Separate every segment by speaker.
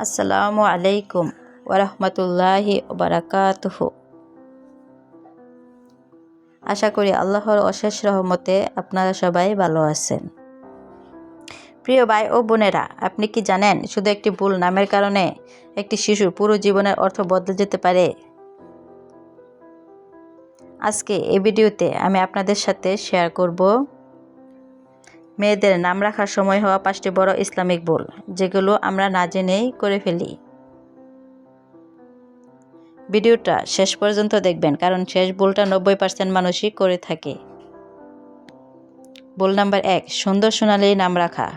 Speaker 1: আসসালামু আলাইকুম ওরহমতুল্লাহি বারাকাতুহ। আশা করি আল্লাহর অশেষ রহমতে আপনারা সবাই ভালো আছেন। প্রিয় ভাই ও বোনেরা, আপনি কি জানেন শুধু একটি ভুল নামের কারণে একটি শিশুর পুরো জীবনের অর্থ বদলে যেতে পারে? আজকে এই ভিডিওতে আমি আপনাদের সাথে শেয়ার করব মেয়েদের নাম রাখার সময় হওয়া পাঁচটি বড় ইসলামিক ভুল, যেগুলো আমরা না জেনেই করে ফেলি। ভিডিওটা শেষ পর্যন্ত দেখবেন, কারণ শেষ ভুলটা নব্বই পার্সেন্ট মানুষই করে থাকে। ভুল নাম্বার এক, সুন্দর সোনালি নাম রাখা।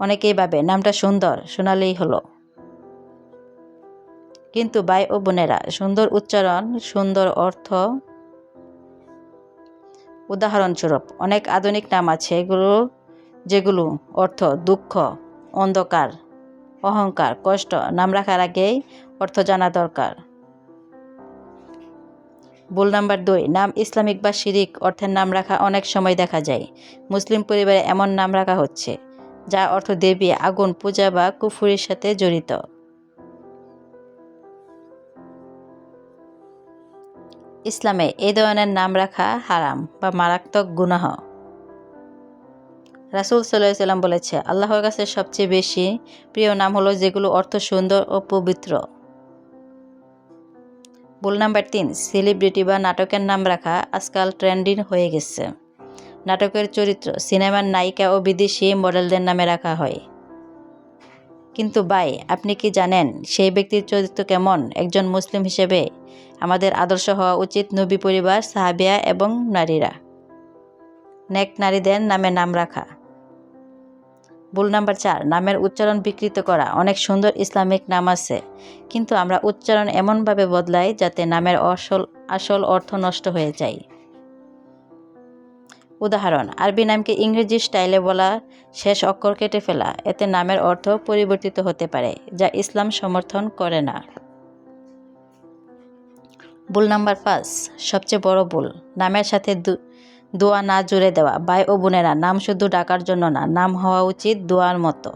Speaker 1: অনেকেই ভাবে, নামটা সুন্দর সোনালি হলো। কিন্তু ভাই ও বোনেরা, সুন্দর উচ্চারণ, সুন্দর অর্থ উদাহরণস্বরূপ, অনেক আধুনিক নাম আছে এগুলো, যেগুলো অর্থ দুঃখ, অন্ধকার, অহংকার, কষ্ট, নাম রাখার আগেই অর্থ জানা দরকার। ভুল নাম্বার দুই, নাম ইসলামিক বা শিরিক, অর্থের নাম রাখা অনেক সময় দেখা যায়। মুসলিম পরিবারে এমন নাম রাখা হচ্ছে, যা অর্থ দেবী, আগুন, পূজা বা কুফুরির সাথে জড়িত। ইসলামে এই ধরনের নাম রাখা হারাম বা মারাত্মক গুনাহ। রাসুল সাল্লাম বলেছে, আল্লাহর কাছে সবচেয়ে বেশি প্রিয় নাম হলো যেগুলো অর্থ সুন্দর ও পবিত্র। ভুল নাম্বার তিন, সেলিব্রিটি বা নাটকের নাম রাখা আজকাল ট্রেন্ডিং হয়ে গেছে। নাটকের চরিত্র, সিনেমার নায়িকা ও বিদেশি মডেলদের নামে রাখা হয়। কিন্তু ভাই, আপনি কি জানেন সেই ব্যক্তির চরিত্র কেমন? একজন মুসলিম হিসেবে আমাদের আদর্শ হওয়া উচিত নবী পরিবার, সাহাবিয়া এবং নারীরা। নেক নারীদের নামে নাম রাখা। ভুল নাম্বার চার, নামের উচ্চারণ বিকৃত করা। অনেক সুন্দর ইসলামিক নাম আছে, কিন্তু আমরা উচ্চারণ এমনভাবে বদলাই যাতে নামের আসল আসল অর্থ নষ্ট হয়ে যায়। উদাহরণ, আরবি নামকে ইংরেজি স্টাইলে বলা শেষ অক্ষর কেটে ফেলা, এতে নামের অর্থ পরিবর্তিত হতে পারে, যা ইসলাম সমর্থন করে না। ভুল নাম্বার পাঁচ, সবচেয়ে বড় ভুল নামের সাথে দোয়া না জুড়ে দেওয়া, ভাই ও বোনেরা, নাম শুধু ডাকার জন্য না, নাম হওয়া উচিত দোয়ার মতো।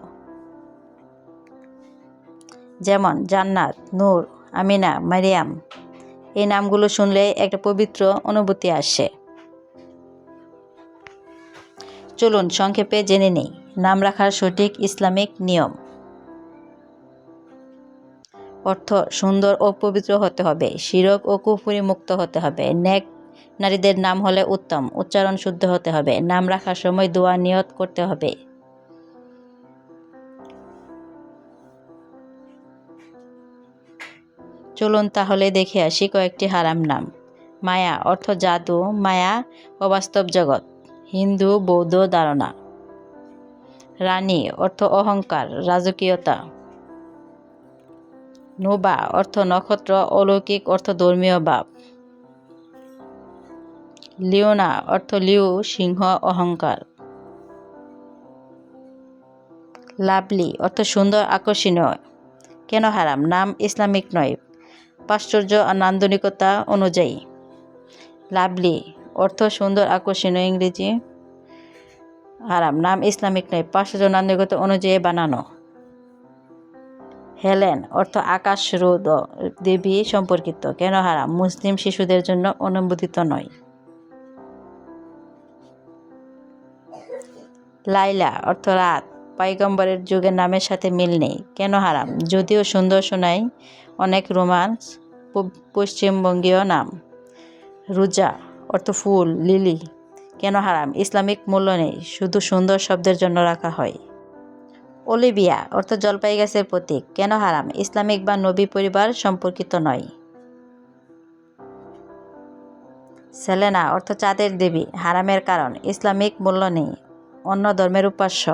Speaker 1: যেমন, জান্নাত, নূর, আমিনা, মারিয়াম, এই নামগুলো শুনলে একটা পবিত্র অনুভূতি আসে। চলুন সংক্ষেপে জেনে নেই। নাম রাখার সঠিক ইসলামিক নিয়ম। অর্থ, সুন্দর ও পবিত্র হতে হবে, শিরক ও কুফুরি মুক্ত হতে হবে, নেক নারীদের নাম হলে উত্তম, উচ্চারণ শুদ্ধ হতে হবে, নাম রাখার সময় দোয়া নিয়ত করতে হবে। চলুন তাহলে দেখে আসি কয়েকটি হারাম নাম। মায়া, অর্থ জাদু, মায়া, অবাস্তব জগৎ। হিন্দু, বৌদ্ধ ধারণা। রানী অর্থ অহংকার, রাজকীয়তা। নোবা অর্থ নক্ষত্র, অলৌকিক অর্থ ধর্মীয় ভাব। লিওনা অর্থ লিও সিংহ, অহংকার। লাভলি অর্থ সুন্দর, আকর্ষণীয়। কেন হারাম? নাম ইসলামিক নয়। পাশ্চর্য নান্দনিকতা অনুযায়ী। লাভলি অর্থ সুন্দর আকর্ষণীয় ইংরেজি। হারাম, নাম ইসলামিক নয়, পাশ্চাত্য নান্দনিকতা অনুযায়ী বানানো। হেলেন, অর্থ আকাশ রোদ দেবী সম্পর্কিত, কেন হারাম? মুসলিম শিশুদের জন্য অনুমোদিত নয়। লাইলা, অর্থ রাত পাইগম্বরের যুগের নামের সাথে মিল নেই, কেন হারাম? যদিও সুন্দর শোনায় অনেক রোমান্স পশ্চিমবঙ্গীয় নাম। রুজা অর্থ ফুল, লিলি। কেন হারাম? ইসলামিক মূল্য নেই, শুধু সুন্দর শব্দের জন্য রাখা হয়। অলিভিয়া, অর্থ জলপাই গাছের প্রতীক। কেন হারাম? ইসলামিক বা নবী পরিবার সম্পর্কিত নয়। সেলেনা, অর্থ চাঁদের দেবী, হারামের কারণ। ইসলামিক মূল্য নেই, অন্য ধর্মের উপাস্য।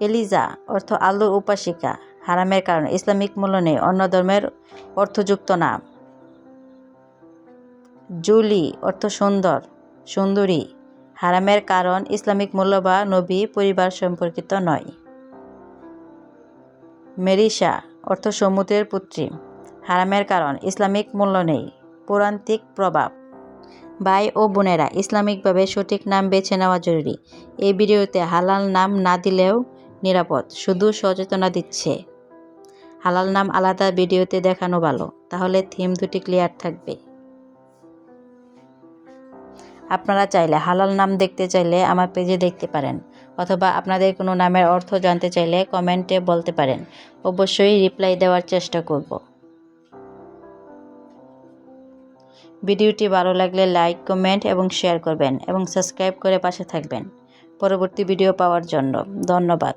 Speaker 1: এলিজা, অর্থ আল্লুর উপাসিকা। হারামের কারণ। ইসলামিক মূল্য নেই, অন্য ধর্মের অর্থযুক্ত নাম জুলি, অর্থ সুন্দর, সুন্দরী। হারামের কারণ ইসলামিক মূল্য বা নবী পরিবার সম্পর্কিত নয়। মেরিসা অর্থ সমুদ্রের পুত্রী। হারামের কারণ ইসলামিক মূল্য নেই পৌরান্তিক প্রভাব। ভাই ও বোনেরা, ইসলামিকভাবে সঠিক নাম বেছে নেওয়া জরুরি। এই ভিডিওতে হালাল নাম না দিলেও নিরাপদ, শুধু সচেতনা দিচ্ছে। হালাল নাম আলাদা ভিডিওতে দেখানো ভালো, তাহলে থিম দুটি ক্লিয়ার থাকবে। আপনারা চাইলে হালাল নাম দেখতে চাইলে আমার পেজে দেখতে পারেন, অথবা আপনাদের কোনো নামের অর্থ জানতে চাইলে কমেন্টে বলতে পারেন। অবশ্যই রিপ্লাই দেওয়ার চেষ্টা করব। ভিডিওটি ভালো লাগলে লাইক কমেন্ট এবং শেয়ার করবেন এবং সাবস্ক্রাইব করে পাশে থাকবেন। পরবর্তী ভিডিও পাওয়ার জন্য ধন্যবাদ।